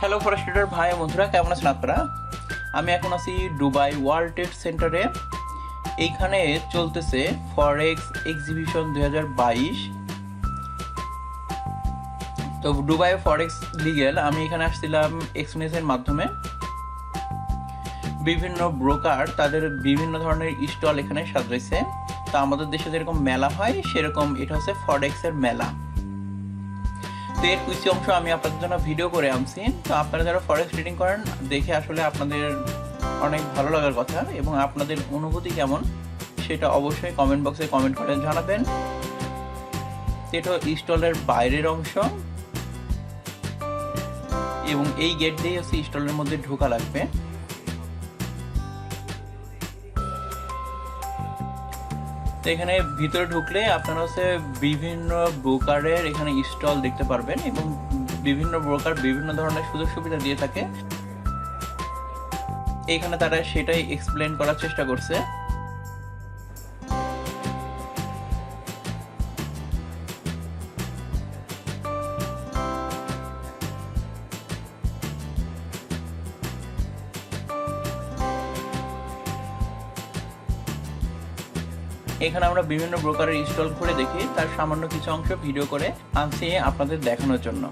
Hello ফরেস্টের ভাই, বন্ধুরা, কেমন আছেন আপনারা? আমি এখন আছি দুবাই ওয়ার্ল্ড ট্রেড সেন্টারে এইখানে চলতেছে ফরেক্স এক্সিবিশন দুই হাজার বাইশ। তো দুবাই ফরেক্স লিগেল আমি এখানে আসছিলাম এক্সপিরিয়েন্সের মাধ্যমে। বিভিন্ন ব্রোকার তাদের বিভিন্ন ধরনের স্টল এখানে সাজাইছে। তো আমাদের দেশে যেরকম মেলা হয়, সেরকম এটা হচ্ছে ফরেক্সের মেলা। তো কিছু অংশ আমি আপনাদের জন্য ভিডিও করে আনছি। তো আপনারা যারা ফরেস্ট ট্রেডিং করেন, দেখে আসলে আপনাদের অনেক ভালো লাগার কথা এবং আপনাদের অনুভূতি কেমন, সেটা অবশ্যই কমেন্ট বক্সে কমেন্ট করে জানাবেন। এটা স্টলের বাইরের অংশ। এবং এই গেট দিয়ে হচ্ছে স্টলের মধ্যে ঢোকা লাগবে। তো এখানে ভিতরে ঢুকলে আপনারা হচ্ছে বিভিন্ন ব্রোকারের এখানে স্টল দেখতে পারবেন এবং বিভিন্ন ব্রোকার বিভিন্ন ধরনের সুযোগ সুবিধা দিয়ে থাকে। এখানে তারা সেটাই এক্সপ্লেন করার চেষ্টা করছে। এখানে আমরা বিভিন্ন ব্রোকারের স্টল খুলে দেখি, তার সামান্য কিছু অংশ ভিডিও করে আনছি, আপনাদের দেখানোর জন্য।